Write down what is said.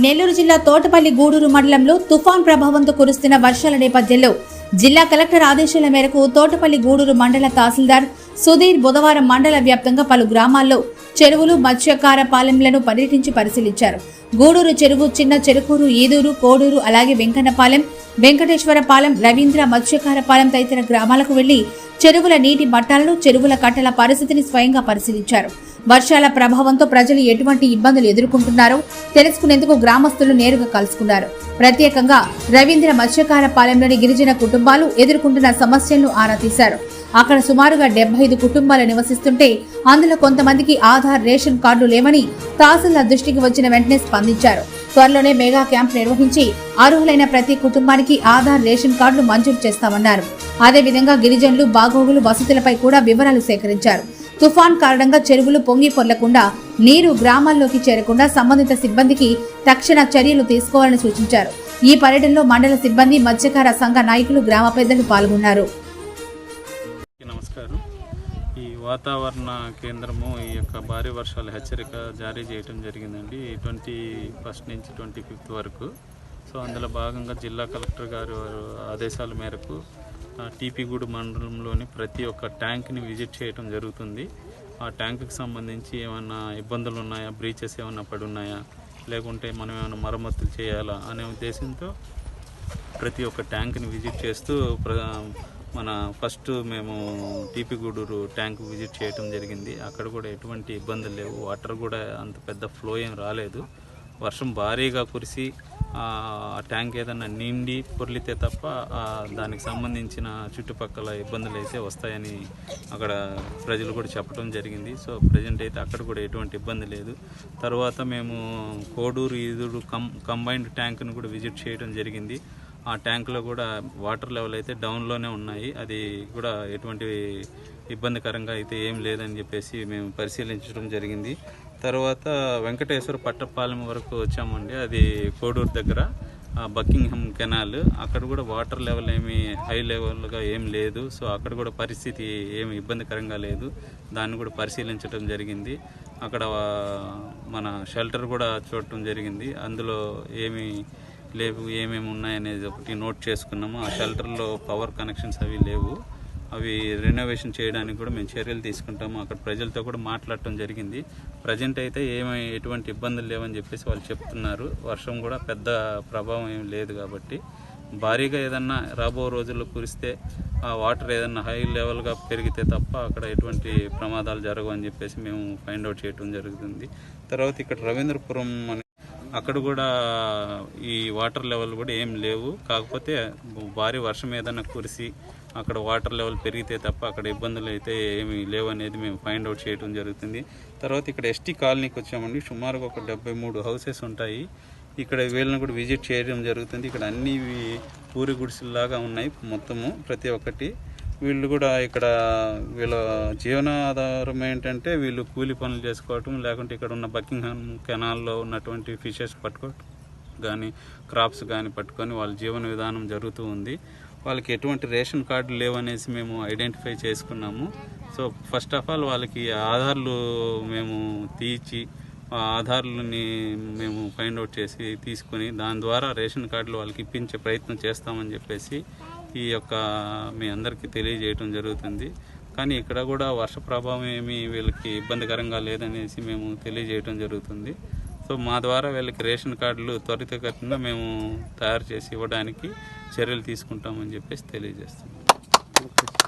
నెల్లూరు జిల్లా తోటపల్లి గూడూరు మండలంలో తుఫాన్ ప్రభావంతో కురుస్తున్న వర్షాల నేపథ్యంలో జిల్లా కలెక్టర్ ఆదేశాల మేరకు తోటపల్లి గూడూరు మండల తహసీల్దార్ సుధీర్ బుధవారం మండల వ్యాప్తంగా పలు గ్రామాల్లో చెరువులు మత్స్యకార పాలెంలను పర్యటించి పరిశీలించారు. గూడూరు చెరువు చిన్న చెరుకూరు ఈదూరు కోడూరు అలాగే వెంకన్నపాలెం వెంకటేశ్వరపాలెం రవీంద్ర మత్స్యకారపాలెం తదితర గ్రామాలకు వెళ్ళి చెరువుల నీటి మట్టాలను చెరువుల కట్టల పరిస్థితిని స్వయంగా పరిశీలించారు. వర్షాల ప్రభావంతో ప్రజలు ఎటువంటి ఇబ్బందులు ఎదుర్కొంటున్నారో తెలుసుకునేందుకు గ్రామస్తులు నేరుగా కలుసుకున్నారు. ప్రత్యేకంగా రవీంద్ర మత్స్యకారపాలెంలోని గిరిజన కుటుంబాలు ఎదుర్కొంటున్న సమస్యలను ఆరా తీశారు. అక్కడ సుమారుగా డెబ్బై ఐదు కుటుంబాలు నివసిస్తుంటే అందులో కొంతమందికి ఆధార్ రేషన్ కార్డు లేవని తహసీల్దార్ దృష్టికి వచ్చిన వెంటనే స్పందించారు. త్వరలోనే మెగా క్యాంప్ నిర్వహించి అర్హులైన ప్రతి కుటుంబానికి ఆధార్ రేషన్ కార్డులు మంజూరు చేస్తామన్నారు. అదేవిధంగా గిరిజనులు బాగోగులు వసతులపై కూడా వివరాలు సేకరించారు. తుఫాన్ కారణంగా చెరువులు పొంగి పొర్లకుండా నీరు గ్రామాల్లోకి చేరకుండా సంబంధిత సిబ్బందికి తక్షణ చర్యలు తీసుకోవాలని సూచించారు. ఈ పర్యటనలో మండల సిబ్బంది మత్స్యకార సంఘ నాయకులు గ్రామ పెద్దలు పాల్గొన్నారు. వాతావరణ కేంద్రము ఈ యొక్క భారీ వర్షాల హెచ్చరిక జారీ చేయడం జరిగిందండి. ట్వంటీ ఫస్ట్ నుంచి ట్వంటీ ఫిఫ్త్ వరకు. సో అందులో భాగంగా జిల్లా కలెక్టర్ గారు ఆదేశాల మేరకు టీపీగూడు మండలంలోని ప్రతి ఒక్క ట్యాంక్ని విజిట్ చేయడం జరుగుతుంది. ఆ ట్యాంకుకి సంబంధించి ఏమైనా ఇబ్బందులు ఉన్నాయా బ్రీచెస్ ఏమైనా పడి ఉన్నాయా లేకుంటే మనం ఏమైనా మరమ్మతులు చేయాలా? అనే ఉద్దేశంతో ప్రతి ఒక్క ట్యాంక్ని విజిట్ చేస్తూ ప్ర మన ఫస్ట్ మేము టీపీ గూడూరు ట్యాంక్ విజిట్ చేయడం జరిగింది. అక్కడ కూడా ఎటువంటి ఇబ్బందులు లేవు. వాటర్ కూడా అంత పెద్ద ఫ్లో ఏం రాలేదు. వర్షం భారీగా కురిసి ఆ ట్యాంక్ ఏదైనా నిండి పొర్లితే తప్ప దానికి సంబంధించిన చుట్టుపక్కల ఇబ్బందులు అయితే వస్తాయని అక్కడ ప్రజలు కూడా చెప్పడం జరిగింది. సో ప్రజెంట్ అయితే అక్కడ కూడా ఎటువంటి ఇబ్బంది లేదు. తర్వాత మేము కోడూరు ఈదురు కం కంబైన్డ్ ట్యాంక్ను కూడా విజిట్ చేయడం జరిగింది. ఆ ట్యాంకులో కూడా వాటర్ లెవెల్ అయితే డౌన్లోనే ఉన్నాయి. అది కూడా ఎటువంటి ఇబ్బందికరంగా అయితే ఏం లేదని చెప్పేసి మేము పరిశీలించడం జరిగింది. తర్వాత వెంకటేశ్వర పట్టపాలెం వరకు వచ్చామండి. అది కోడూరు దగ్గర ఆ బకింగ్హమ్ కెనాల్. అక్కడ కూడా వాటర్ లెవెల్ ఏమి హై లెవెల్గా ఏం లేదు. సో అక్కడ కూడా పరిస్థితి ఏమి ఇబ్బందికరంగా లేదు. దాన్ని కూడా పరిశీలించడం జరిగింది. అక్కడ మన షెల్టర్ కూడా చూడటం జరిగింది. అందులో ఏమి లేవు ఏమేమి ఉన్నాయనేది ఒకటి నోట్ చేసుకున్నాము. ఆ షెల్టర్లో పవర్ కనెక్షన్స్ అవి లేవు. అవి రెనోవేషన్ చేయడానికి కూడా మేము చర్యలు తీసుకుంటాము. అక్కడ ప్రజలతో కూడా మాట్లాడటం జరిగింది. ప్రజెంట్ అయితే ఏమై ఎటువంటి ఇబ్బందులు లేవని చెప్పేసి వాళ్ళు చెప్తున్నారు. వర్షం కూడా పెద్ద ప్రభావం ఏం లేదు కాబట్టి. భారీగా ఏదన్నా రాబో రోజుల్లో కురిస్తే ఆ వాటర్ ఏదన్నా హై లెవెల్గా పెరిగితే తప్ప అక్కడ ఎటువంటి ప్రమాదాలు జరగవు అని చెప్పేసి మేము ఫైండ్ అవుట్ చేయడం జరుగుతుంది. తర్వాత ఇక్కడ రవీంద్రపురం అక్కడ కూడా ఈ వాటర్ లెవెల్ కూడా ఏం లేవు. కాకపోతే భారీ వర్షం ఏదైనా కురిసి అక్కడ వాటర్ లెవెల్ పెరిగితే తప్ప అక్కడ ఇబ్బందులు అయితే ఏమీ లేవు అనేది మేము ఫైండ్ అవుట్ చేయడం జరుగుతుంది. తర్వాత ఇక్కడ ఎస్టీ కాలనీకి వచ్చామండి. సుమారుగా ఒక డెబ్బై మూడు హౌసెస్ ఉంటాయి. ఇక్కడ వీళ్ళని కూడా విజిట్ చేయడం జరుగుతుంది. ఇక్కడ అన్ని పూరి గుడిసెల్లాగా ఉన్నాయి మొత్తము ప్రతి ఒక్కటి. వీళ్ళు కూడా ఇక్కడ వీళ్ళ జీవనాధారం ఏంటంటే వీళ్ళు కూలి పనులు చేసుకోవటం లేకుంటే ఇక్కడ ఉన్న బకింగ్హామ్ కెనాల్లో ఉన్నటువంటి ఫిషెస్ పట్టుకోవటం కానీ క్రాప్స్ కానీ పట్టుకొని వాళ్ళ జీవన విధానం జరుగుతూ ఉంది. వాళ్ళకి ఎటువంటి రేషన్ కార్డు లేవనేసి మేము ఐడెంటిఫై చేసుకున్నాము. సో ఫస్ట్ ఆఫ్ ఆల్ వాళ్ళకి ఆధార్లు మేము తీర్చి ఆ ఆధార్లని మేము ఫైండ్ అవుట్ చేసి తీసుకొని దాని ద్వారా రేషన్ కార్డులు వాళ్ళకి ఇప్పించే ప్రయత్నం చేస్తామని చెప్పేసి ఈ యొక్క మీ అందరికీ తెలియజేయటం జరుగుతుంది. కానీ ఇక్కడ కూడా వర్ష ప్రభావం ఏమి వీళ్ళకి ఇబ్బందికరంగా లేదనేసి మేము తెలియజేయటం జరుగుతుంది. సో మా ద్వారా వీళ్ళకి రేషన్ కార్డులు త్వరితగతిన మేము తయారు చేసి ఇవ్వడానికి చర్యలు తీసుకుంటామని చెప్పేసి తెలియజేస్తున్నాం.